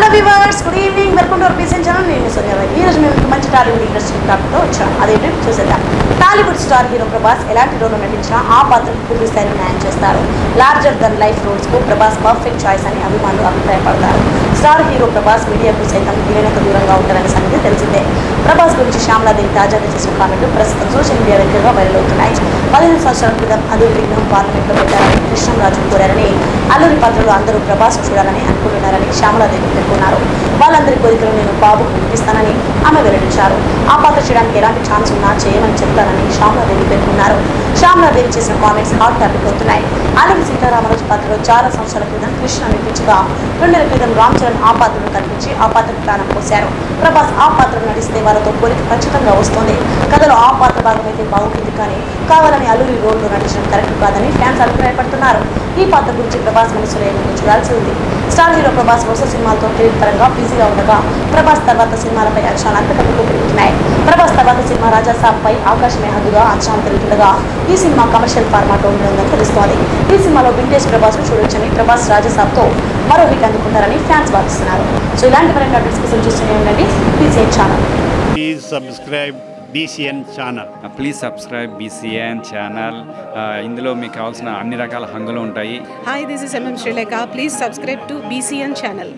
Viewers good evening welcome to పీసెన్ channel నేను సోనియా ఈ రోజు మేము మంచి టాలీవుడ్ ఇండస్ట్రీ టాపిక్తో వచ్చాను అదేంటి చూసేద్దాం. టాలీవుడ్ స్టార్ హీరో ప్రభాస్ ఎలాంటి రోల్ నటించినా ఆ పాత్రకు పూర్తి స్థాయిలో న్యాయం చేస్తారు. లార్జర్ దన్ లైఫ్ రోల్స్కు ప్రభాస్ పర్ఫెక్ట్ చాయిస్ అని అభిమానులు అభిప్రాయపడతారు. స్టార్ హీరో ప్రభాస్ మీడియాకు సైతం వీలైనంత దూరంగా ఉంటారనే సంగతి తెలిసిందే. ప్రభాస్ గురించి శ్యామలాదేవి తాజాగా చేసిన కామెంట్లు ప్రస్తుతం సోషల్ మీడియా దగ్గరగా వైరల్ అవుతున్నాయి. పదిహేను సంవత్సరాల క్రితం అదే విగ్రహం పార్లమెంట్లో పెట్టారని కృష్ణంరాజు కోరారని అల్లూరి పాత్రలో అందరూ ప్రభాస్ చూడాలని అనుకుంటున్నారని శ్యామలాదేవి పేర్కొన్నారు. వాళ్ళందరి కోరికలు నేను బాబుకు వినిపిస్తానని ఆమె వెల్లడించారు. ఆ పాత్ర చేయడానికి ఎలాంటి ఛాన్స్ ఉన్నా చేయమని చెప్తానని శ్యామలాదేవి పేర్కొన్నారు. శ్యామలాదేవి చేసిన కామెంట్స్ హాట్ టాపిక్ అవుతున్నాయి. అల్లూరి సీతారామరాజు పాత్రలో చాలా సంవత్సరాల క్రితం కృష్ణ నటించగా రెండేళ్ళ క్రితం రామ్ చరణ్ ఆ పాత్రను కల్పించి ఆ పాత్ర ప్రాణం పోశారు. ప్రభాస్ ఆ పాత్రను నటిస్తే వారితో పోలిక ఖచ్చితంగా వస్తుంది. కథలో ఆ పాత్ర భాగమైతే బాగుంటుంది కానీ కావాలని అల్లూరి రోడ్లో నటించడం కరెక్ట్ కాదని ఫ్యాన్స్ అభిప్రాయపడుతున్నారు. ఈ పాత్ర గురించి ప్రభాస్ మనసులో ఏమైనా చూడాల్సి ఉంది? స్టార్ హీరో ప్రభాస్ వరుస సినిమాలతో కెరీర్ పరంగా బిజీగా ఉండగా ప్రభాస్ తర్వాత సినిమాలపై అంచనాలు అంతకంతకు పెరుగుతున్నాయి. ప్రభాస్ తర్వాత సినిమా రాజా పై ఆకాశమే హద్దుగా అంచనాలు పెరుగుతుండగా ఈ సినిమా కమర్షియల్ ఫార్మాట్ ఉంటుందని తెలుస్తోంది ఈ సినిమాలో వింటేజ్ ప్రభాస్ చూడొచ్చని ప్రభాస్ రాజా సాబ్తో మరో హిట్ అందుకుంటారని ఫ్యాన్స్ భావిస్తున్నారు సో ఇలాంటి మరిన్ని అప్డేట్స్ కోసం చూస్తూనే ఉండండి please channel Please subscribe BCN channel. Please subscribe BCN channel ఇందులో మీకు కావాల్సిన అన్ని రకాల హంగులు ఉంటాయి this is MM Sri Lanka. Please subscribe to BCN channel.